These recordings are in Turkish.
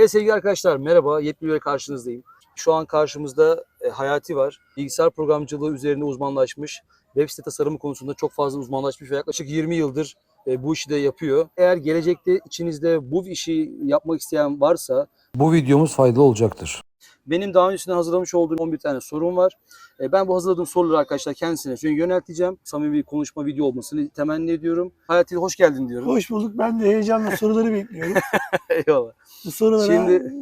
Evet sevgili arkadaşlar merhaba. Bir karşınızdayım. Şu an karşımızda e, Hayati var. Bilgisayar programcılığı üzerine uzmanlaşmış. Web site tasarımı konusunda çok fazla uzmanlaşmış ve yaklaşık 20 yıldır e, bu işi de yapıyor. Eğer gelecekte içinizde bu işi yapmak isteyen varsa Bu videomuz faydalı olacaktır. Benim daha öncesinde hazırlamış olduğum 11 tane sorum var. E, Ben bu hazırladığım soruları arkadaşlar kendisine şöyle yönelteceğim. Samimi bir konuşma video olmasını temenni ediyorum. Hayati hoş geldin diyorum. Hoş bulduk. Ben de heyecanla soruları bekliyorum. Eyvallah. Bu sorulara Şimdi-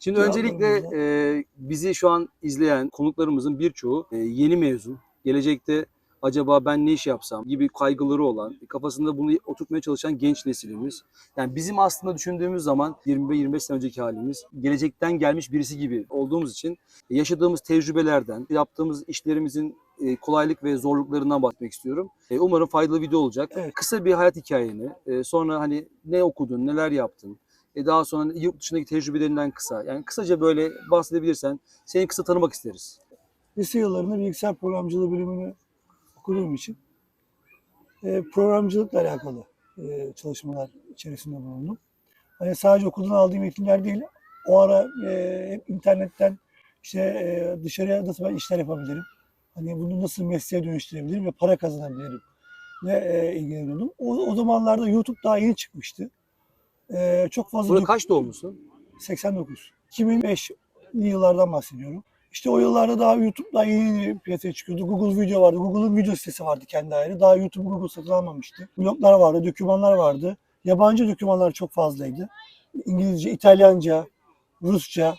Şimdi Cevap öncelikle e, bizi şu an izleyen konuklarımızın birçoğu e, yeni mezun. Gelecekte acaba ben ne iş yapsam gibi kaygıları olan, kafasında bunu oturtmaya çalışan genç nesilimiz. Yani bizim aslında düşündüğümüz zaman 20-25 sene önceki halimiz gelecekten gelmiş birisi gibi olduğumuz için yaşadığımız tecrübelerden, yaptığımız işlerimizin e, kolaylık ve zorluklarından bahsetmek istiyorum. E, Umarım faydalı video olacak. Evet. Kısa bir hayat hikayeni, e, sonra hani ne okudun, neler yaptın, e, daha sonra yurt dışındaki tecrübelerinden kısa. Yani kısaca böyle bahsedebilirsen seni kısa tanımak isteriz. lise yıllarında bilgisayar programcılığı bölümünü okuduğum için e, programcılıkla alakalı e, çalışmalar içerisinde bulundum. Hani sadece okuldan aldığım eğitimler değil, o ara e, hep internetten işte e, dışarıya nasıl ben işler yapabilirim, hani bunu nasıl mesleğe dönüştürebilirim ve para kazanabilirim ve e, ilgileniyordum. O, o zamanlarda YouTube daha yeni çıkmıştı. E, çok fazla Burada kaç doğumlusun? 89. 2005 yıllardan bahsediyorum. İşte o yıllarda daha YouTube daha yeni piyasaya çıkıyordu. Google Video vardı. Google'ın video sitesi vardı kendi ayrı. Daha YouTube Google satın almamıştı. Bloglar vardı, dokümanlar vardı. Yabancı dokümanlar çok fazlaydı. İngilizce, İtalyanca, Rusça.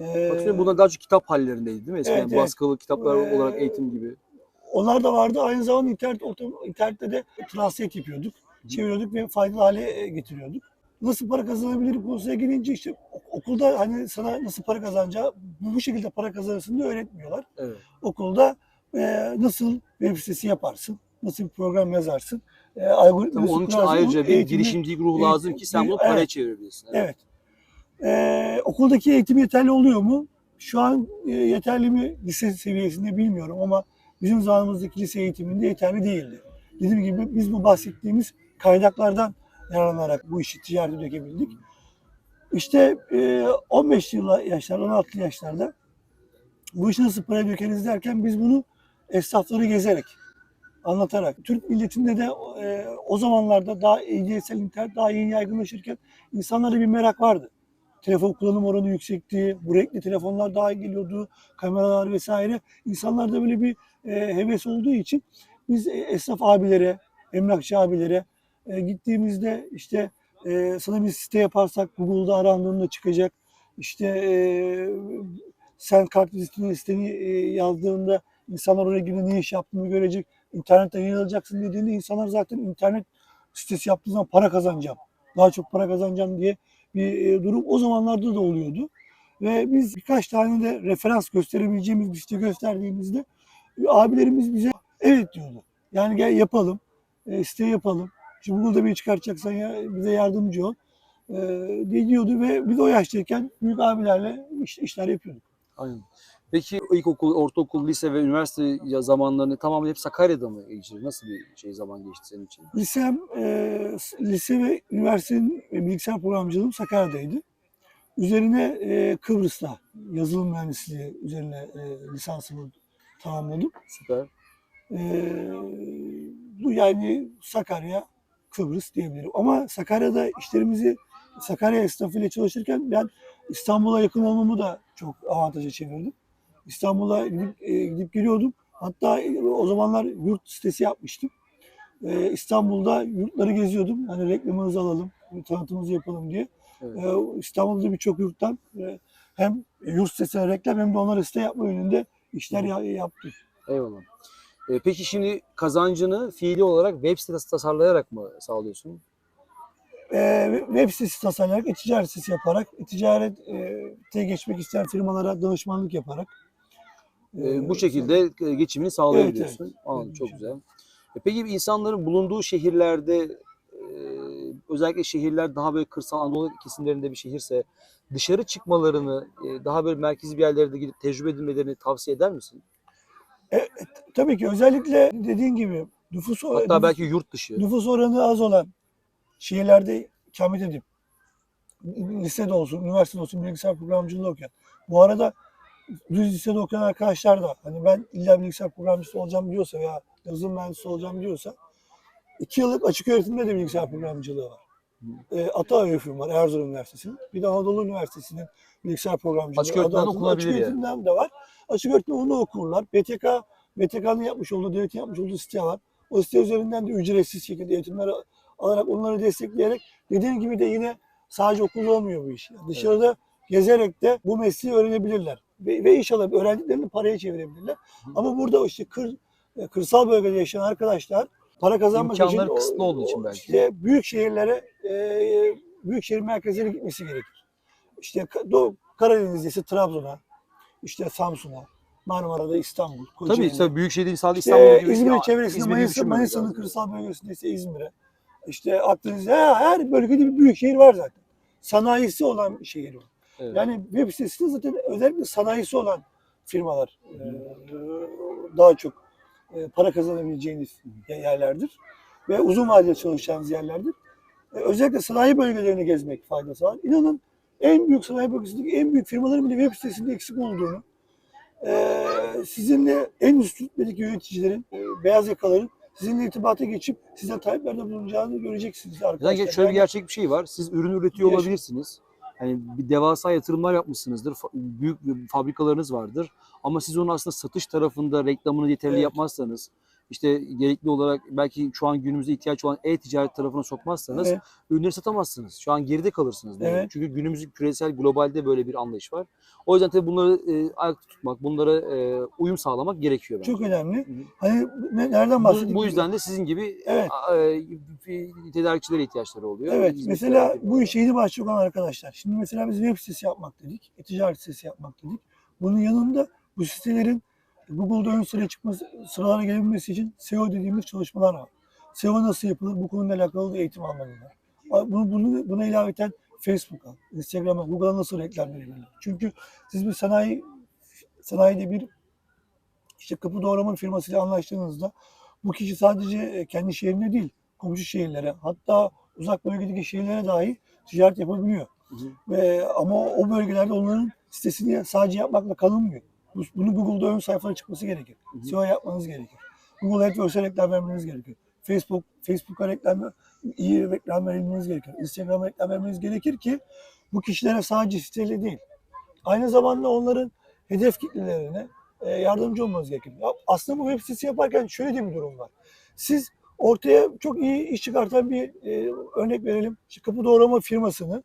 Ee, Bakıyorum bunlar daha çok kitap hallerindeydi değil mi? Eskiden Evet, evet. baskılı kitaplar Ee, olarak eğitim gibi. onlar da vardı. Aynı zamanda internet ortam, internette de translate yapıyorduk. Çeviriyorduk ve faydalı hale getiriyorduk. Nasıl para kazanabilirim konusuna gelince işte ok- okulda hani sana nasıl para kazanacağı, bu, şekilde para kazanırsın diye öğretmiyorlar. Evet. Okulda e, nasıl web sitesi yaparsın, nasıl bir program yazarsın, e, algoritma Tabii onun için kurarsın, ayrıca bir ruhu eğitim- lazım ki sen bunu paraya Evet. çevirebilirsin. Evet. Ee, okuldaki eğitim yeterli oluyor mu? Şu an e, yeterli mi lise seviyesinde bilmiyorum ama bizim zamanımızdaki lise eğitiminde yeterli değildi. Dediğim gibi biz bu bahsettiğimiz kaynaklardan yararlanarak bu işi ticarete dökebildik. İşte e, 15 yıl yaşlarda, 16 yaşlarda bu işi nasıl paraya dökeriz derken biz bunu esnafları gezerek, anlatarak. Türk milletinde de e, o zamanlarda daha ilgisel internet daha yeni yaygınlaşırken insanlarda bir merak vardı. Telefon kullanım oranı yüksekti, bu renkli telefonlar daha geliyordu, kameralar vesaire. İnsanlarda böyle bir e, heves olduğu için biz e, esnaf abilere, emlakçı abilere e, gittiğimizde işte e, sana bir site yaparsak Google'da arandığında çıkacak. İşte e, sen kart vizitini siteni e, yazdığında insanlar oraya girip ne iş yaptığını görecek. İnternetten yayınlayacaksın dediğinde insanlar zaten internet sitesi yaptığı zaman para kazanacağım. Daha çok para kazanacağım diye bir e, durum o zamanlarda da oluyordu. Ve biz birkaç tane de referans gösterebileceğimiz bir site gösterdiğimizde abilerimiz bize evet diyordu. Yani gel yapalım, e, site yapalım. Şimdi Google'da bir çıkartacaksan ya bize yardımcı ol. E, diye diyordu ve biz o yaştayken büyük abilerle iş, işler yapıyorduk. Aynen. Peki ilkokul, ortaokul, lise ve üniversite zamanlarını tamamen hep Sakarya'da mı geçirdin? Nasıl bir şey zaman geçti senin için? Lisem, e, lise ve üniversitenin e, bilgisayar programcılığım Sakarya'daydı. Üzerine e, Kıbrıs'ta yazılım mühendisliği üzerine e, lisansımı tamamladım. Süper. E, bu yani Sakarya, Kıbrıs diyebilirim. Ama Sakarya'da işlerimizi Sakarya esnafıyla çalışırken ben İstanbul'a yakın olmamı da çok avantaja çevirdim. İstanbul'a gidip, e, gidip geliyordum. Hatta e, o zamanlar yurt sitesi yapmıştım. E, İstanbul'da yurtları geziyordum. Hani reklamımızı alalım, tanıtımımızı yapalım diye. Evet. E, İstanbul'da birçok yurttan e, hem yurt sitesine reklam hem de onlara site yapma yönünde işler ya- yaptık. Eyvallah. E, peki şimdi kazancını fiili olarak web sitesi tasarlayarak mı sağlıyorsun? e, web sitesi tasarlayarak, e-ticaret sitesi yaparak, e-ticarete geçmek isteyen firmalara danışmanlık yaparak. E, bu şekilde e, geçimini sağlayabiliyorsun. Evet, evet. Anladım, Evet, çok güzel. E, peki insanların bulunduğu şehirlerde e, özellikle şehirler daha böyle kırsal Anadolu kesimlerinde bir şehirse dışarı çıkmalarını e, daha böyle merkezi bir yerlerde gidip tecrübe edinmelerini tavsiye eder misin? Tabii ki özellikle dediğin gibi nüfus, Hatta nüfus, belki yurt dışı. nüfus oranı az olan şehirlerde ikamet edip lisede olsun, üniversitede olsun bilgisayar programcılığı okuyan. Bu arada düz lisede okuyan arkadaşlar da hani ben illa bilgisayar programcısı olacağım diyorsa veya yazılım mühendisi olacağım diyorsa iki yıllık açık öğretimde de bilgisayar programcılığı var. E, Ataöğretim var Erzurum Üniversitesi'nin. Bir de Anadolu Üniversitesi'nin bilgisayar programcılığı. Açık öğretimden okunabilir Açık yani. öğretimden de var. Açık öğretimde onu okurlar. BTK, BTK'nın yapmış olduğu, devletin yapmış olduğu site var. O site üzerinden de ücretsiz şekilde eğitimler alarak onları destekleyerek dediğim gibi de yine sadece okulda olmuyor bu iş. Yani dışarıda gezerek de bu mesleği öğrenebilirler. Ve, ve inşallah öğrendiklerini paraya çevirebilirler. Ama burada işte kır, e, kırsal bölgede yaşayan arkadaşlar para kazanmak için İmkanları o- kısıtlı olduğu için belki. işte büyük şehirlere e, büyük şehir merkezlerine gitmesi gerekir. İşte Doğu Karadeniz'de ise Trabzon'a, işte Samsun'a, Marmara'da İstanbul, Tabii Kocaeli. tabii büyük şehir sadece İstanbul İşte gibi. İzmir Ya, çevresinde Manisa, Manisa'nın kırsal bölgesinde ise İzmir'e. İşte Akdeniz'de her, her bölgede bir büyük şehir var zaten. Sanayisi olan bir şehir var. Evet. Yani web sitesinde zaten özellikle sanayisi olan firmalar e, daha çok e, para kazanabileceğiniz yerlerdir. Ve uzun vadede çalışacağınız yerlerdir. E, özellikle sanayi bölgelerini gezmek faydası var. İnanın en büyük sanayi bölgesindeki en büyük firmaların bile web sitesinde eksik olduğunu, e, sizinle en üst rütbedeki yöneticilerin, e, beyaz yakaların sizinle irtibata geçip size taleplerde bulunacağını göreceksiniz arkadaşlar. Zaten şöyle bir gerçek bir şey var. Siz ürün üretiyor olabilirsiniz. Yani bir devasa yatırımlar yapmışsınızdır. fa- Büyük bir fabrikalarınız vardır. Ama siz onu aslında satış tarafında reklamını yeterli Evet. yapmazsanız, işte gerekli olarak belki şu an günümüzde ihtiyaç olan e-ticaret tarafına sokmazsanız Evet. ürünleri satamazsınız. Şu an geride kalırsınız. Evet. Çünkü günümüzün küresel globalde böyle bir anlayış var. O yüzden tabii bunları e, ayakta tutmak, bunlara e, uyum sağlamak gerekiyor. bence. Çok önemli. Hani ne- nereden bahsettik? Bu, bu yüzden de sizin gibi Evet. e, tedarikçilere ihtiyaçları oluyor. Evet, Hizmetçilere mesela bu işe yeni başlayacak olan arkadaşlar. Şimdi mesela biz web sitesi yapmak dedik, e-ticaret sitesi yapmak dedik. Bunun yanında bu sitelerin Google'da ön sıraya çıkması, sıralara gelebilmesi için SEO dediğimiz çalışmalar var. SEO nasıl yapılır? Bu konuyla alakalı da eğitim almalılar. Bunu, bunu, buna ilaveten Facebook'a, Instagram'a, Google'a nasıl reklam verebilirler? Çünkü siz bir sanayi sanayide bir işte kapı doğrama firmasıyla anlaştığınızda bu kişi sadece e, kendi şehrine değil, komşu şehirlere hatta uzak bölgedeki şehirlere dahi ticaret yapabiliyor. Hı hı. Ve, ama o bölgelerde onların sitesini sadece yapmakla kalınmıyor. Bu- Bunu Google'da ön sayfaya çıkması gerekir. SEO yapmanız gerekir. Google AdWords'e reklam vermeniz gerekir. Facebook, Facebook'a reklam, iyi reklam vermeniz gerekir. Instagram'a reklam vermeniz gerekir ki bu kişilere sadece siteyle değil, aynı zamanda onların hedef kitlelerine e, yardımcı olmanız gerekir. Aslında bu web sitesi yaparken şöyle de bir durum var. Siz ortaya çok iyi iş çıkartan bir e, örnek verelim. İşte kapı doğrama firmasını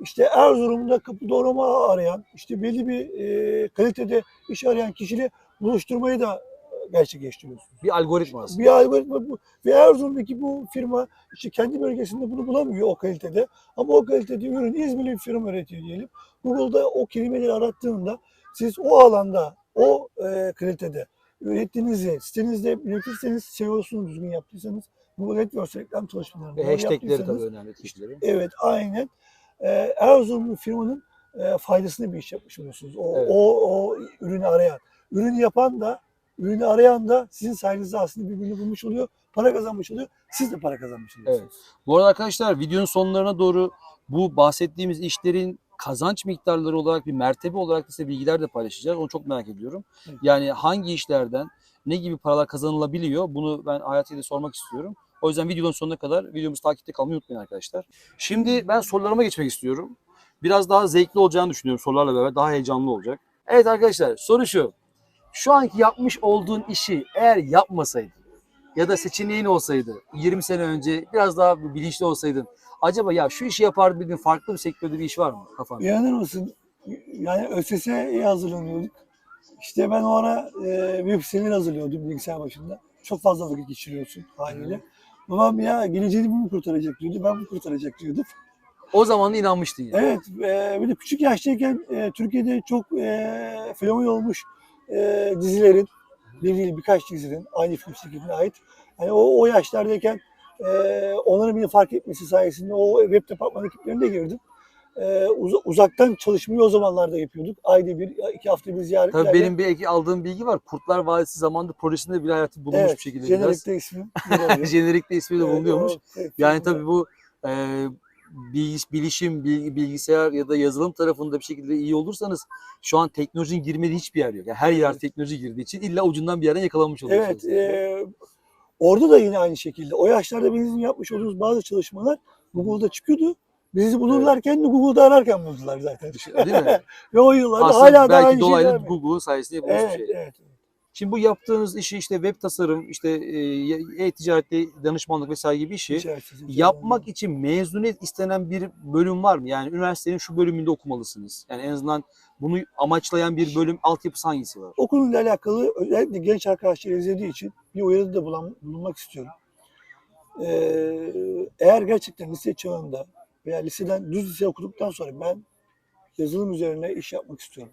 işte Erzurum'da kapı doğrama arayan, işte belli bir e, kalitede iş arayan kişiyle buluşturmayı da e, gerçekleştiriyorsunuz. Bir algoritma aslında. Bir algoritma bu. Ve Erzurum'daki bu firma işte kendi bölgesinde bunu bulamıyor o kalitede. Ama o kalitede ürün İzmirli bir firma üretiyor diyelim. Google'da o kelimeleri arattığında siz o alanda, o e, kalitede ürettiğinizi sitenizde üretirseniz, SEO'sunu düzgün yaptıysanız, Google AdWords reklam çalışmalarını Ve hashtagleri tabii önemli kişilerin. Evet, aynen. Ee, Erzurumlu firmanın e, faydasını bir iş yapmış oluyorsunuz. O, Evet. o, o ürünü arayan. Ürünü yapan da, ürünü arayan da sizin sayenizde aslında birbirini bulmuş oluyor. Para kazanmış oluyor. Siz de para kazanmış oluyorsunuz. Bu arada arkadaşlar videonun sonlarına doğru bu bahsettiğimiz işlerin kazanç miktarları olarak bir mertebe olarak da size bilgiler de paylaşacağız. Onu çok merak ediyorum. Evet. Yani hangi işlerden ne gibi paralar kazanılabiliyor bunu ben Hayati'ye de sormak istiyorum. O yüzden videonun sonuna kadar videomuzu takipte kalmayı unutmayın arkadaşlar. Şimdi ben sorularıma geçmek istiyorum. Biraz daha zevkli olacağını düşünüyorum sorularla beraber. Daha heyecanlı olacak. Evet arkadaşlar soru şu. Şu anki yapmış olduğun işi eğer yapmasaydın ya da seçeneğin olsaydı 20 sene önce biraz daha bilinçli olsaydın acaba ya şu işi yapardım dediğin farklı bir sektörde bir iş var mı kafanda? İnanır mısın? Yani ÖSS'ye hazırlanıyorduk. İşte ben o ara e, web siteleri hazırlıyordum bilgisayar başında. Çok fazla vakit geçiriyorsun haliyle. Babam ya geleceğini bu mu kurtaracak diyordu. Ben bu kurtaracak diyordum. O zaman da inanmıştın yani. Evet, e, bir de küçük yaştayken e, Türkiye'de çok e, fenomen olmuş e, dizilerin, bir değil birkaç dizinin aynı film şirketine ait. Yani o, o yaşlardayken e, onların beni fark etmesi sayesinde o web departman ekiplerine girdim. E, uz- uzaktan çalışmayı o zamanlarda yapıyorduk. Ayda bir, iki hafta bir ziyaretlerle. Tabii benim bir aldığım bilgi var. Kurtlar Vadisi zamanında projesinde bile hayatı bulunmuş evet, bir şekilde. jenerikte alıyor. Jenerikte ismi de bulunuyormuş. Evet, Yani tabii bu e, bilişim, bilgi- bilgisayar ya da yazılım tarafında bir şekilde iyi olursanız şu an teknolojinin girmediği hiçbir yer yok. Yani her yer Evet. teknoloji girdiği için illa ucundan bir yerden yakalanmış oluyorsunuz. Evet, e, orada da yine aynı şekilde. O yaşlarda bizim yapmış olduğumuz bazı çalışmalar Google'da çıkıyordu. Bizi bulurlarken de Google'da ararken buldular zaten. Değil mi? Ve o yıllarda Aslında hala da belki aynı dolaylı şeyler. Google'un sayesinde yapılmış Evet, şey. evet. Şimdi bu yaptığınız işi işte web tasarım, işte e, e-ticarette danışmanlık vesaire gibi işi yapmak için mezuniyet istenen bir bölüm var mı? Yani üniversitenin şu bölümünde okumalısınız. Yani en azından bunu amaçlayan bir bölüm altyapısı hangisi var? Okulunla alakalı özellikle genç arkadaşlar izlediği için bir uyarıda da bulunmak istiyorum. Ee, eğer gerçekten lise çağında veya liseden düz lise okuduktan sonra ben yazılım üzerine iş yapmak istiyorum.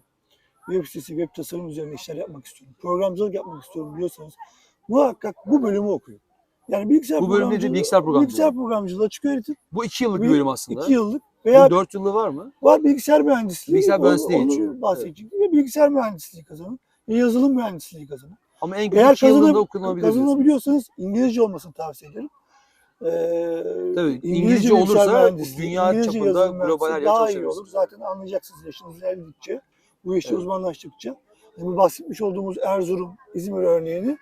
Web sitesi, web tasarım üzerine işler yapmak istiyorum. Programcılık yapmak istiyorum diyorsanız muhakkak bu bölümü okuyun. Yani bilgisayar Bu bölüm nedir? Bilgisayar programcılığı. Bilgisayar programcılığı açık öğretim. Bu iki yıllık bir bölüm aslında. iki yıllık veya Bunun dört yıllığı var mı? Var bilgisayar mühendisliği. Bilgisayar onu- mühendisliği onu geçiyor. bahsedecek. Ve bilgisayar mühendisliği kazanın. Yazılım mühendisliği kazanın. Ama en kötü Eğer diyorsun. kazanabiliyorsanız İngilizce olmasını tavsiye ederim. Ee, Tabii, İngilizce bilgisayar olursa dünya İngilizce çapında global daha iyi olur. Zaten anlayacaksınız yaşınız ilerledikçe. Bu işte Evet. uzmanlaştıkça. Yani bu bahsetmiş olduğumuz Erzurum, İzmir örneğini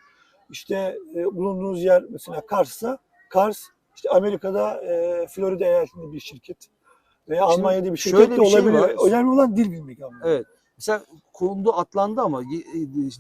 işte e, bulunduğunuz yer mesela Kars'sa Kars işte Amerika'da e, Florida eyaletinde bir şirket veya Şimdi Almanya'da bir şirket şöyle de bir şey olabiliyor. var. Önemli olan dil bilmek ama. Evet. Mesela konuda atlandı ama e,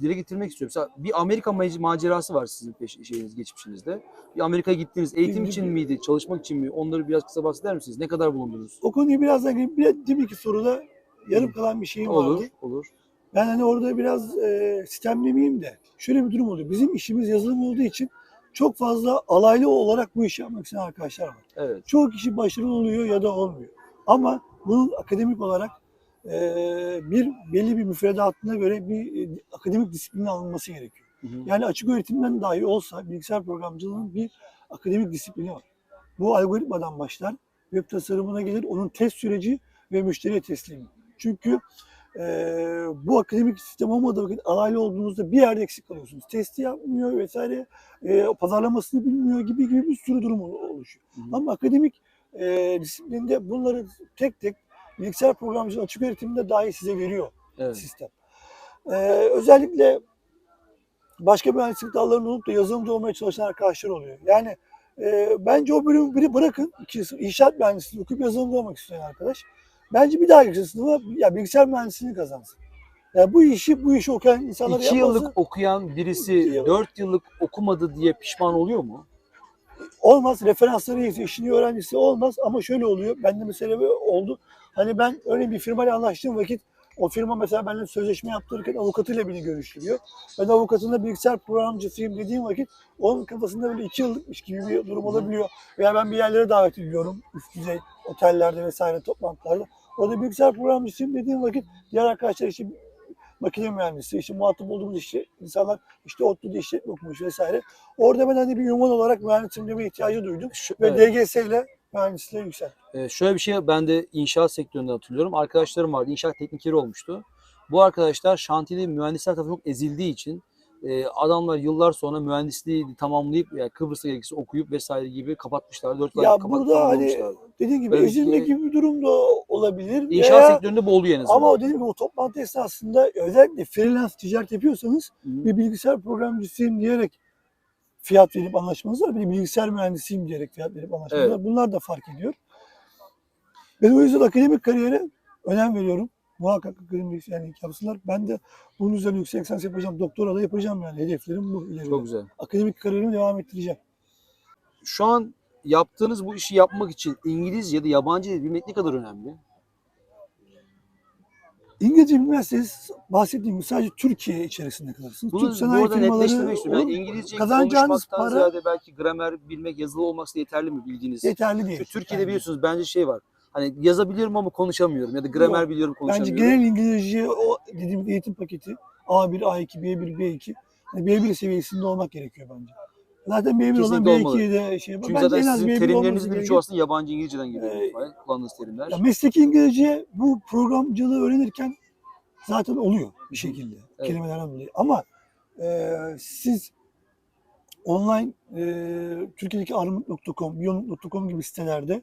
dile getirmek istiyorum. Mesela bir Amerika mac- macerası var sizin peş, şeyiniz, geçmişinizde. Bir Amerika'ya gittiniz. Eğitim için miydi? Çalışmak için mi? Onları biraz kısa bahseder misiniz? Ne kadar bulundunuz? O konuyu birazdan gireyim. Bir, iki soruda yarım kalan bir şeyim Olur, vardı. olur. Ben hani orada biraz e, sistemlemeyeyim de şöyle bir durum oluyor. Bizim işimiz yazılım olduğu için çok fazla alaylı olarak bu işi yapmak isteyen arkadaşlar var. Evet. Çoğu kişi başarılı oluyor ya da olmuyor. Ama bunun akademik olarak bir belli bir müfredatına göre bir e, akademik disiplinin alınması gerekiyor. Hı hı. Yani açık öğretimden dahi olsa bilgisayar programcılığının bir akademik disiplini var. Bu algoritmadan başlar, web tasarımına gelir, onun test süreci ve müşteriye teslimi. Çünkü eee, bu akademik sistem olmadığı vakit alaylı olduğunuzda bir yerde eksik kalıyorsunuz. Testi yapmıyor vesaire, eee, pazarlamasını bilmiyor gibi gibi bir sürü durum ol- oluşuyor. Hı hı. Ama akademik eee disiplinde bunları tek tek bilgisayar programcılığı açık öğretiminde dahi size veriyor Evet. sistem. Ee, özellikle başka mühendislik dallarını olup da yazılımcı olmaya çalışan arkadaşlar oluyor. Yani e, bence o bölümü biri bırakın. İnşaat mühendisliği okuyup yazılımcı olmak isteyen arkadaş. Bence bir daha yüksek sınıfa ya bilgisayar mühendisliğini kazansın. Ya bu işi bu işi okuyan insanlar yapması yıllık okuyan birisi İki yıl. dört yıllık okumadı diye pişman oluyor mu? olmaz. Referansları iyiyse, işini öğrencisi olmaz ama şöyle oluyor. Bende mesela oldu. Hani ben öyle bir firmayla anlaştığım vakit o firma mesela benimle sözleşme yaptırırken avukatıyla beni görüştürüyor. Ben avukatında bilgisayar programcısıyım dediğim vakit onun kafasında böyle iki yıllıkmış gibi bir durum olabiliyor. Veya ben bir yerlere davet ediliyorum. Üst düzey otellerde vesaire toplantılarda. Orada bilgisayar programcısıyım dediğim vakit diğer arkadaşlar işte makine mühendisi, işte muhatap olduğumuz işte insanlar işte ODTÜ'de işletme okumuş vesaire. Orada ben hani bir ünvan olarak mühendisim deme ihtiyacı duydum. Şu- Ve evet. DGS ile mühendisliğe yükseldim. Ee, şöyle bir şey ben de inşaat sektöründe hatırlıyorum. Arkadaşlarım vardı. İnşaat teknikeri olmuştu. Bu arkadaşlar şantiyede mühendisler tarafından çok ezildiği için e, adamlar yıllar sonra mühendisliği tamamlayıp yani Kıbrıs'a gerekirse okuyup vesaire gibi kapatmışlar. Dört Ya kapat, burada hani dediğim gibi Böyle ezilme gibi bir durum da olabilir. İnşaat Veya- sektöründe bu oluyor en azından. ama o dediğim gibi o toplantı esnasında özellikle freelance ticaret yapıyorsanız hı. bir bilgisayar programcısıyım diyerek fiyat verip anlaşmanız var. Bir bilgisayar mühendisiyim diyerek fiyat verip anlaşmanız Evet. var. Bunlar da fark ediyor. Ben o yüzden akademik kariyere önem veriyorum. Muhakkak akademik yani yapsınlar. Ben de bunun üzerine yüksek lisans yapacağım. Doktora da yapacağım yani. Hedeflerim bu ileride. Çok güzel. Akademik kariyerimi devam ettireceğim. Şu an yaptığınız bu işi yapmak için İngilizce ya da yabancı dil bilmek ne kadar önemli? İngilizce bilmezseniz bahsettiğim sadece Türkiye içerisinde kalırsınız. Bunu Türk sanayi burada firmaları olur, İngilizce kazanacağınız para- ziyade belki gramer bilmek, yazılı olması yeterli mi bildiğiniz? yeterli değil. Çünkü Türkiye'de Yani biliyorsunuz bence şey var. Hani yazabiliyorum ama konuşamıyorum ya da gramer Yok. biliyorum Bence konuşamıyorum. genel İngilizce o dediğim eğitim paketi A1, A2, B1, B2 yani B1 seviyesinde olmak gerekiyor bence. Zaten B1 olan Kesinlikle olmalı. B2'ye de şey yapar. Çünkü Bence zaten en az sizin B1 olması terimlerinizin birçoğu aslında yabancı İngilizceden geliyor. Ee, kullandığınız terimler. Ya mesleki İngilizce bu programcılığı öğrenirken zaten oluyor bir şekilde Evet. kelimelerden dolayı. Ama e, siz online e, Türkiye'deki armut.com, biyonut.com gibi sitelerde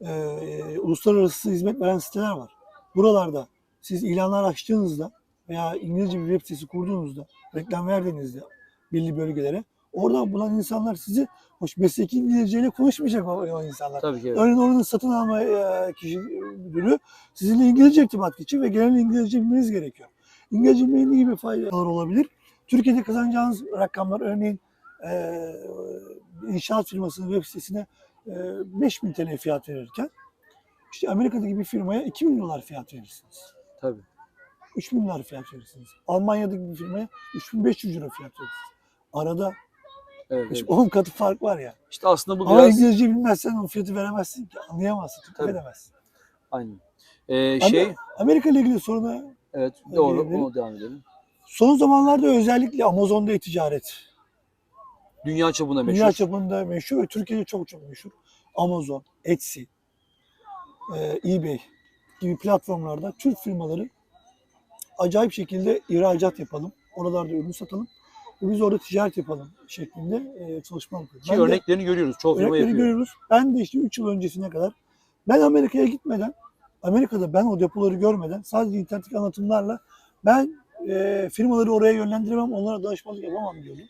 e, uluslararası hizmet veren siteler var. Buralarda siz ilanlar açtığınızda veya İngilizce bir web sitesi kurduğunuzda, reklam verdiğinizde belli bölgelere oradan bulan insanlar sizi hoş mesleki İngilizceyle konuşmayacak o, insanlar. Tabii ki evet. Örneğin oranın satın alma e, kişi müdürü sizinle İngilizce irtibat geçecek ve genel İngilizce bilmeniz gerekiyor. İngilizce bilmenin gibi faydalar olabilir? Türkiye'de kazanacağınız rakamlar örneğin e, inşaat firmasının web sitesine e, 5000 TL fiyat verirken işte Amerika'daki bir firmaya 2000 dolar fiyat verirsiniz. Tabii. 3000 dolar fiyat verirsiniz. Almanya'daki bir firmaya 3500 euro fiyat verirsiniz. Arada Evet, evet. 10 katı fark var ya. İşte aslında bu Ama biraz İngilizce bilmezsen o fiyatı veremezsin ki. Anlayamazsın, Tabii. edemezsin. aynen. Ee, Ama şey Amerika ile ilgili soruna evet doğru onu devam edelim. son zamanlarda özellikle Amazon'da e-ticaret Dünya çapında meşhur. dünya çapında meşhur ve Türkiye'de çok çok meşhur. Amazon, Etsy, e, eBay gibi platformlarda Türk firmaları acayip şekilde ihracat yapalım. Oralarda ürün satalım. Biz orada ticaret yapalım şeklinde e, çalışmalar yapıyoruz. Ki Ben de- örneklerini görüyoruz. Çoğu firma yapıyor. görüyoruz. Ben de işte 3 yıl öncesine kadar ben Amerika'ya gitmeden, Amerika'da ben o depoları görmeden sadece internetteki anlatımlarla ben e, firmaları oraya yönlendiremem, onlara danışmanlık yapamam diyordum.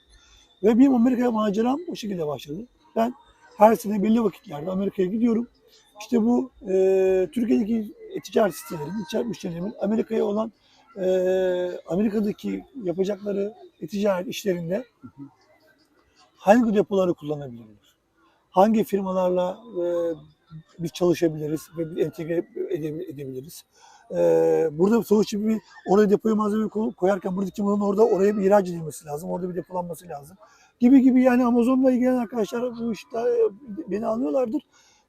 Ve benim Amerika'ya maceram o şekilde başladı. Ben her sene belli vakitlerde Amerika'ya gidiyorum. İşte bu e, Türkiye'deki ticaret sitelerin, ticaret müşterilerimin Amerika'ya olan e, Amerika'daki yapacakları ticaret işlerinde hangi depoları kullanabilirler? Hangi firmalarla e, biz çalışabiliriz ve entegre ede- edebiliriz? E, burada sonuçta bir oraya depoya malzeme ko- koyarken buradaki malın orada oraya bir ihraç edilmesi lazım. Orada bir depolanması lazım. Gibi gibi yani Amazon'la ilgilenen arkadaşlar bu işte e, beni anlıyorlardır.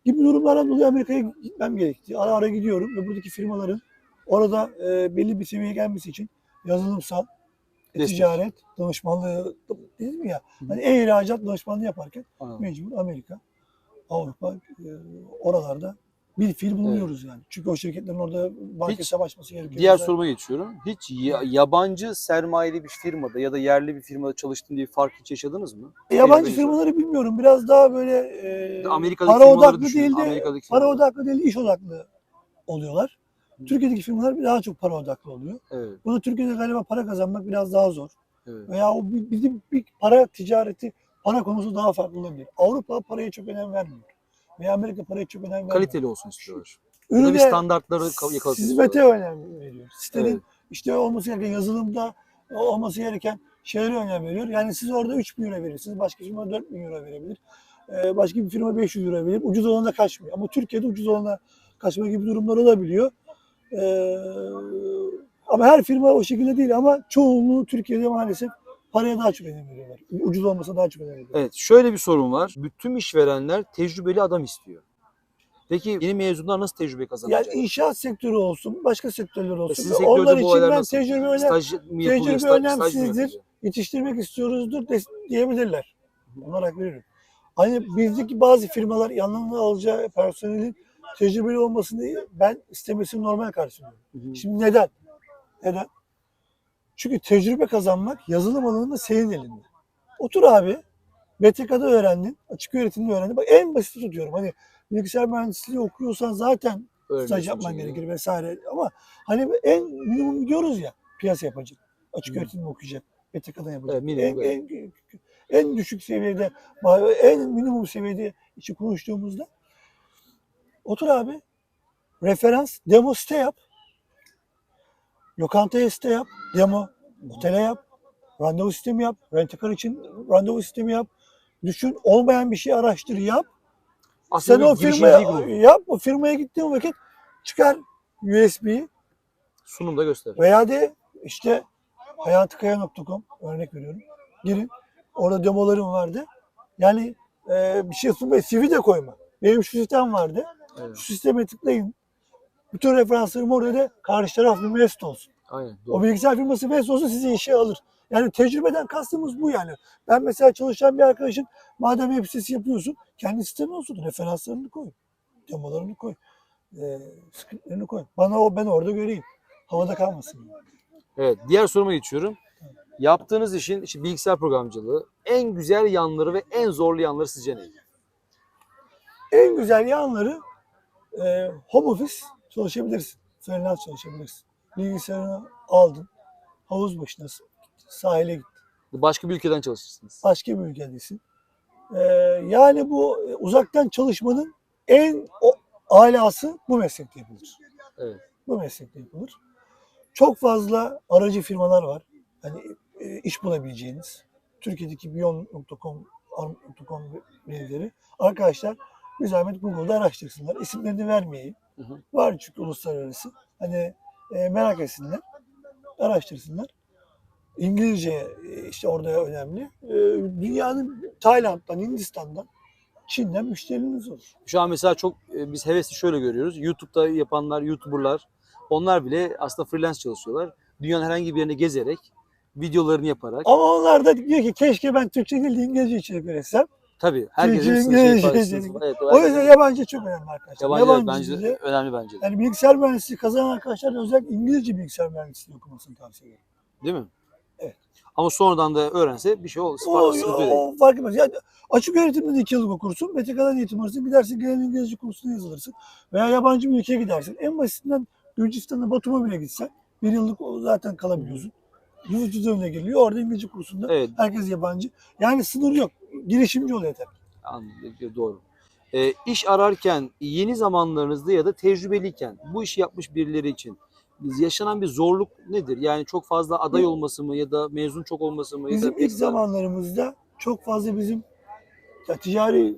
Gibi durumlardan dolayı Amerika'ya gitmem gerekti. Ara ara gidiyorum ve buradaki firmaların orada e, belli bir seviyeye gelmesi için yazılımsal, Destek. ticaret, danışmanlığı dedim ya. Hani e-ihracat danışmanlığı yaparken Anladım. mecbur Amerika, Avrupa e, oralarda bir fiil bulunuyoruz yani. Çünkü o şirketlerin orada banka Hiç hesap açması gerekiyor. Diğer Mesela soruma geçiyorum. Hiç ya- yabancı sermayeli bir firmada ya da yerli bir firmada çalıştın diye fark hiç yaşadınız mı? Yabancı Tecrübeniz firmaları bilmiyorum. Biraz daha böyle e, Amerika'daki para firmaları odaklı düşünün, değil de Amerika'daki para firmaları. odaklı değil iş odaklı oluyorlar. Türkiye'deki firmalar daha çok para odaklı oluyor. Evet, Bunu Türkiye'de galiba para kazanmak biraz daha zor. evet. Veya o bi- bizim bir para ticareti, para konusu daha farklı olabilir. Avrupa paraya çok önem vermiyor. Veya Amerika paraya çok önem vermiyor. Kaliteli olsun istiyorlar. Burada bir Ürüne standartları ka- yakalasın hizmete önem veriyor. Sitenin Evet. işte olması gereken yazılımda olması gereken şeylere önem veriyor. Yani siz orada 3 bin euro verirsiniz. Başka firma 4 bin euro verebilir. Ee, başka bir firma 500 euro verir. Ucuz olana kaçmıyor. Ama Türkiye'de ucuz olana kaçma gibi durumlar olabiliyor. Ee, ama her firma o şekilde değil ama çoğunluğu Türkiye'de maalesef paraya daha çok önem veriyorlar. Ucuz olmasa daha çok önem veriyorlar. Evet, şöyle bir sorun var. Bütün işverenler tecrübeli adam istiyor. Peki yeni mezunlar nasıl tecrübe Yani kazanacak? inşaat sektörü olsun, başka sektörler E, olsun. Sizin Ve sektörde Onlar bu için ben nasıl? tecrübe önem, Staj mı yapılıyor? tecrübe Staj, staj mı önemsizdir. yapılıyor? yetiştirmek istiyoruzdur diyebilirler. Ona hak veririm. Hani bizdeki bazı firmalar yanlarına alacağı personelin tecrübeli olmasını ben istemesini normal karşılıyorum. Şimdi neden? Neden? Çünkü tecrübe kazanmak yazılım alanında senin elinde. Otur abi. BTK'da öğrendin. Açık öğretimde öğrendin. Bak en basit tutuyorum. Hani bilgisayar mühendisliği okuyorsan zaten staj Öğreniyorsun yapman çünkü. gerekir vesaire. Ama hani en minimum diyoruz ya piyasa yapacak. Açık Hı. öğretimde okuyacak. BTK'da yapacak. Evet, minimum, en, en, en düşük seviyede, en minimum seviyede içi konuştuğumuzda otur abi. Referans, demo site yap. Lokantaya site yap, demo. Otele yap. Randevu sistemi yap. Rentekar için randevu sistemi yap. Düşün olmayan bir şey araştır yap. Aslında Sen o firmaya yap. O firmaya gittiğin vakit çıkar USB'yi Sunumda göster. veya de işte hayatıkaya.com örnek veriyorum. Girin. Orada demolarım vardı. Yani e, bir şey sunma. CV de koyma. Benim şu sistem vardı. Evet, Şu sisteme tıklayın. Bütün referanslarım orada da karşı taraf bir mesut olsun. aynen. O Doğru. bilgisayar firması mesut olsa sizi işe alır. Yani tecrübeden kastımız bu yani. Ben mesela çalışan bir arkadaşın madem web sitesi yapıyorsun kendi sistemi olsun. Referanslarını koy. Demolarını koy. E, scriptlerini koy. Bana o ben orada göreyim. Havada kalmasın. Evet, diğer soruma geçiyorum. Yaptığınız işin işte bilgisayar programcılığı en güzel yanları ve en zorlu yanları sizce ne? En güzel yanları e, home office çalışabilirsin. Freelance çalışabilirsin. Bilgisayarını aldın. Havuz başındasın. Sahile gittin. Başka bir ülkeden çalışırsınız. Başka bir ülkedesin. E, yani bu e, uzaktan çalışmanın en o, alası bu meslekte yapılır. Evet. Bu meslekte yapılır. Çok fazla aracı firmalar var. Hani e, iş bulabileceğiniz. Türkiye'deki Bion.com, Arm.com verileri. Arkadaşlar bir zahmet Google'da araştırsınlar. İsimlerini vermeyeyim. Hı hı. Var çünkü uluslararası. Hani e, merak etsinler. Araştırsınlar. İngilizce e, işte orada önemli. E, dünyanın Tayland'dan, Hindistan'dan, Çin'den müşteriniz olur. Şu an mesela çok e, biz hevesli şöyle görüyoruz. YouTube'da yapanlar, YouTuber'lar onlar bile aslında freelance çalışıyorlar. Dünyanın herhangi bir yerine gezerek, videolarını yaparak. Ama onlar da diyor ki keşke ben Türkçe değil de İngilizce içerik üretsem. Tabii herkesin şey yapar, dedik. Evet, O yüzden yabancı çok önemli arkadaşlar. yabancı, Yabancı, bence dili- önemli bence de. yani bilgisayar mühendisliği kazanan arkadaşlar da özellikle İngilizce bilgisayar mühendisliği okumasını tavsiye ederim. Değil mi? Evet. Ama sonradan da öğrense bir şey olur. O, değil. o fark etmez. Yani açık öğretimde de iki yıllık okursun. BTK'dan eğitim alırsın. Gidersin genel İngilizce kursuna yazılırsın. Veya yabancı bir ülkeye gidersin. En basitinden Gürcistan'da Batum'a bile gitsen bir yıllık o zaten kalabiliyorsun. Nüfus cüzdanına geliyor. Orada İngilizce kursunda Evet, herkes yabancı. Yani sınır yok. Girişimci ol yeter. anladım, doğru. E, iş ararken yeni zamanlarınızda ya da tecrübeliyken bu işi yapmış birileri için yaşanan bir zorluk nedir? Yani çok fazla aday olması mı ya da mezun çok olması mı? Ya Bizim da ilk zamanlarımızda çok fazla bizim ya ticari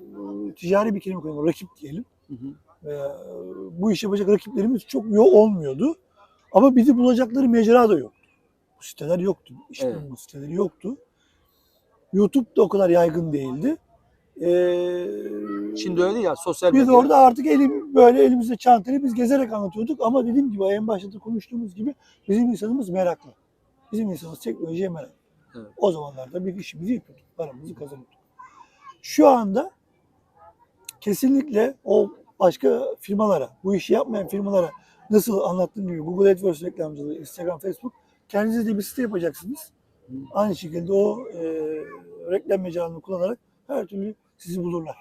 ticari bir kelime koyalım. Rakip diyelim. Hı hı. Veya e, bu işi yapacak rakiplerimiz çok yo olmuyordu. Ama bizi bulacakları mecra da yoktu. Bu siteler yoktu. İş Evet. bulma siteleri yoktu. YouTube da o kadar yaygın değildi. Ee, Şimdi öyle ya sosyal biz medya. orada artık elim, böyle elimizde çantayla biz gezerek anlatıyorduk ama dediğim gibi en başta da konuştuğumuz gibi bizim insanımız meraklı. Bizim insanımız teknolojiye meraklı. Evet. O zamanlarda bir işimizi yapıyorduk, paramızı kazanıyorduk. Şu anda kesinlikle o başka firmalara, bu işi yapmayan firmalara nasıl anlattığım gibi Google AdWords reklamcılığı, Instagram, Facebook kendinize de bir site yapacaksınız. Aynı şekilde o e, reklam mecrasını kullanarak her türlü sizi bulurlar.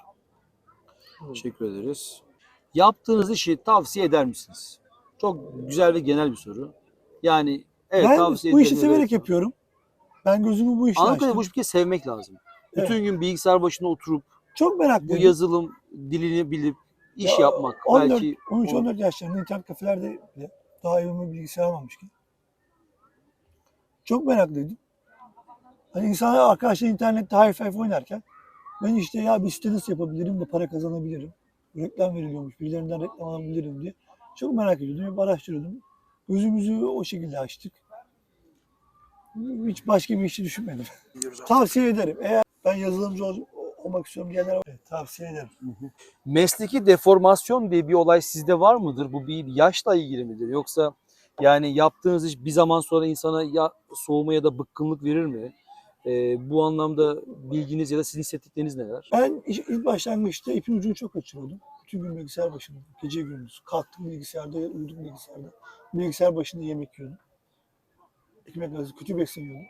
Teşekkür ederiz. Yaptığınız işi tavsiye eder misiniz? Çok güzel ve genel bir soru. Yani evet ben tavsiye bu işi severek evet. yapıyorum. Ben gözümü bu işe açtım. bu işi sevmek lazım. Evet. Bütün gün bilgisayar başında oturup Çok bu meraklıyım. yazılım dilini bilip iş Ya, yapmak 14, belki 13-14 yaşlarında internet kafelerde bile daha evime bilgisayar almamışken. Çok meraklıydım. Hani insanlar arkadaşlar internette high five oynarken ben işte ya bir site nasıl yapabilirim de para kazanabilirim. Reklam veriliyormuş, birilerinden reklam alabilirim diye. Çok merak ediyordum, hep araştırıyordum. Gözümüzü o şekilde açtık. Hiç başka bir işi düşünmedim. Tavsiye ederim. Eğer ben yazılımcı ol- olmak istiyorum diyenlere evet, tavsiye ederim. mesleki deformasyon diye bir olay sizde var mıdır? Bu bir yaşla ilgili midir? Yoksa yani yaptığınız iş bir zaman sonra insana ya soğuma ya da bıkkınlık verir mi? Ee, bu anlamda bilginiz ya da sizin hissettikleriniz neler? Ben ilk başlangıçta ipin ucunu çok kaçırıyordum. Bütün gün bilgisayar başında, gece gündüz. Kalktım bilgisayarda, uyudum bilgisayarda. Bilgisayar başında yemek yiyordum. Ekmek arası kötü besleniyordum.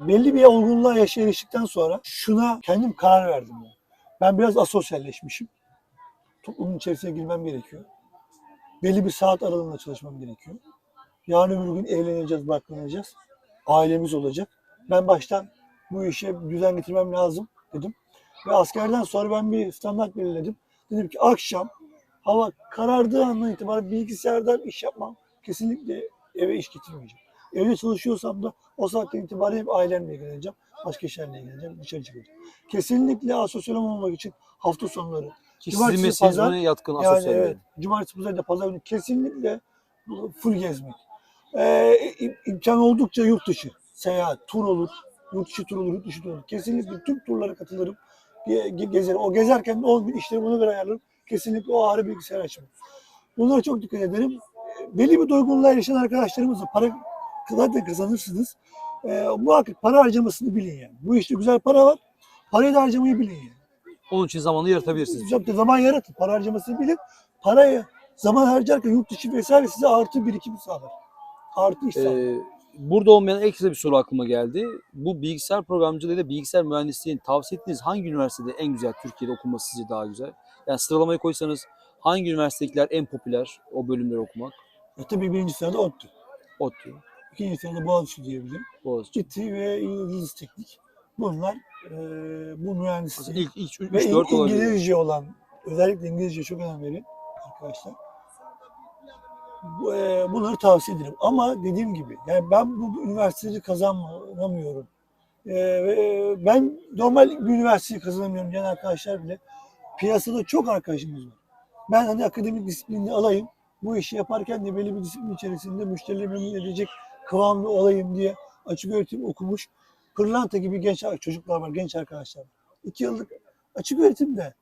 Belli bir olgunluğa yaşa eriştikten sonra şuna kendim karar verdim. Yani. Ben biraz asosyalleşmişim. Toplumun içerisine girmem gerekiyor. Belli bir saat aralığında çalışmam gerekiyor. Yarın öbür gün evleneceğiz, barklanacağız. Ailemiz olacak. Ben baştan bu işe düzen getirmem lazım dedim. Ve askerden sonra ben bir standart belirledim. Dedim ki akşam hava karardığı andan itibaren bilgisayardan iş yapmam. Kesinlikle eve iş getirmeyeceğim. Evde çalışıyorsam da o saatten itibaren hep ailemle ilgileneceğim. Başka işlerle ilgileneceğim. Dışarı çıkacağım. Kesinlikle asosyal olmamak için hafta sonları. Ki Cumartesi, sizin pazar- yatkın Yani asosyal. evet. Cumartesi, pazar da pazar günü kesinlikle full gezmek. Ee, im- imkan oldukça yurt dışı. Seyahat, tur olur. Yurt dışı tur olur, yurt dışı tur olur. Kesinlikle tüm turlara katılırım. Ge- ge- gezerim. O gezerken de o gün işlerimi ona göre ayarlarım. Kesinlikle o ağrı bilgisayar açmam. Bunlara çok dikkat ederim. Belli bir doygunluğa erişen arkadaşlarımızla para zaten kazanırsınız. Ee, muhakkak para harcamasını bilin yani. Bu işte güzel para var. Parayı da harcamayı bilin yani. Onun için zamanı yaratabilirsiniz. Çok da zaman yaratın. Para harcamasını bilin. Parayı zaman harcarken yurt dışı vesaire size artı birikim sağlar. Artı. Ee, burada olmayan ekstra bir soru aklıma geldi. Bu bilgisayar programcılığı ile bilgisayar mühendisliğini tavsiye ettiğiniz hangi üniversitede en güzel Türkiye'de okunması sizce daha güzel? Yani sıralamayı koysanız Hangi üniversitedekiler en popüler o bölümleri okumak? E, tabii birinci sırada ODTÜ. ODTÜ, İkinci sırada Boğaziçi diyebilirim. Boğaziçi. İTÜ ve Yıldız Teknik. Bunlar e, bu mühendislik İlk, ilk ve 3-4 İng- olabilir. İngilizce olan, özellikle İngilizce çok önem verin arkadaşlar. E, bunları tavsiye ederim. Ama dediğim gibi, yani ben bu üniversiteyi kazanamıyorum. E, ben normal bir üniversiteyi kazanamıyorum diyen arkadaşlar bile piyasada çok arkadaşımız var. Ben hani akademik disiplini alayım, bu işi yaparken de belli bir disiplin içerisinde müşterileri memnun edecek kıvamlı olayım diye açık öğretim okumuş pırlanta gibi genç çocuklar var, genç arkadaşlar. İki yıllık açık öğretimde.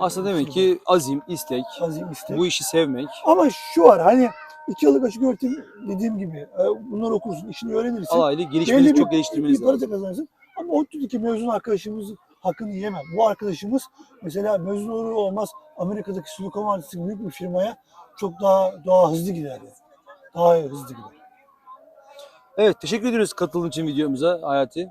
Aslında demek şey ki azim, istek, azim istek. bu işi sevmek. Ama şu var hani iki yıllık açık öğretim dediğim gibi e, bunları okursun, işini öğrenirsin. Alaylı Belli gelişmenizi bir- çok geliştirmeniz bir para lazım. da kazanırsın. Ama ODTÜ'deki mezun arkadaşımızın hakkını yiyemem. Bu arkadaşımız mesela mezun olur olmaz Amerika'daki Silikon Vadisi büyük bir firmaya çok daha daha hızlı gider. Yani. Daha hızlı gider. Evet teşekkür ediyoruz katıldığın için videomuza Hayati.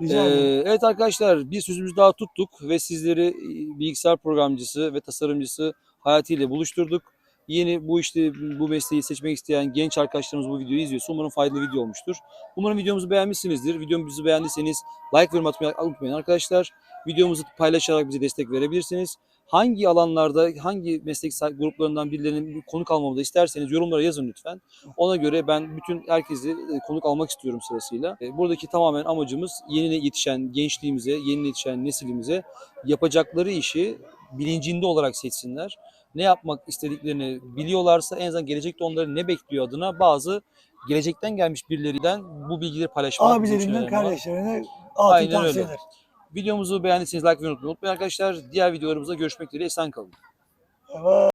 Rica ederim. Ee, evet arkadaşlar bir sözümüzü daha tuttuk ve sizleri e, bilgisayar programcısı ve tasarımcısı Hayati ile buluşturduk. Yeni bu işte bu mesleği seçmek isteyen genç arkadaşlarımız bu videoyu izliyorsa umarım faydalı video olmuştur. Umarım videomuzu beğenmişsinizdir. Videomuzu beğendiyseniz like ve atmayı unutmayın arkadaşlar. Videomuzu paylaşarak bize destek verebilirsiniz. Hangi alanlarda, hangi meslek gruplarından birilerinin bir konuk almamı da isterseniz yorumlara yazın lütfen. Ona göre ben bütün herkesi e, konuk almak istiyorum sırasıyla. E, Buradaki tamamen amacımız yeni yetişen gençliğimize, yeni yetişen neslimize yapacakları işi bilincinde olarak seçsinler. Ne yapmak istediklerini biliyorlarsa en azından gelecekte onları ne bekliyor adına bazı gelecekten gelmiş birilerinden bu bilgileri paylaşmak Abilerinden kardeşlerine altın Aynen öyle. Videomuzu beğendiyseniz like ve. Unutmayın arkadaşlar. Diğer videolarımızda görüşmek dileğiyle. Esen kalın. Evet.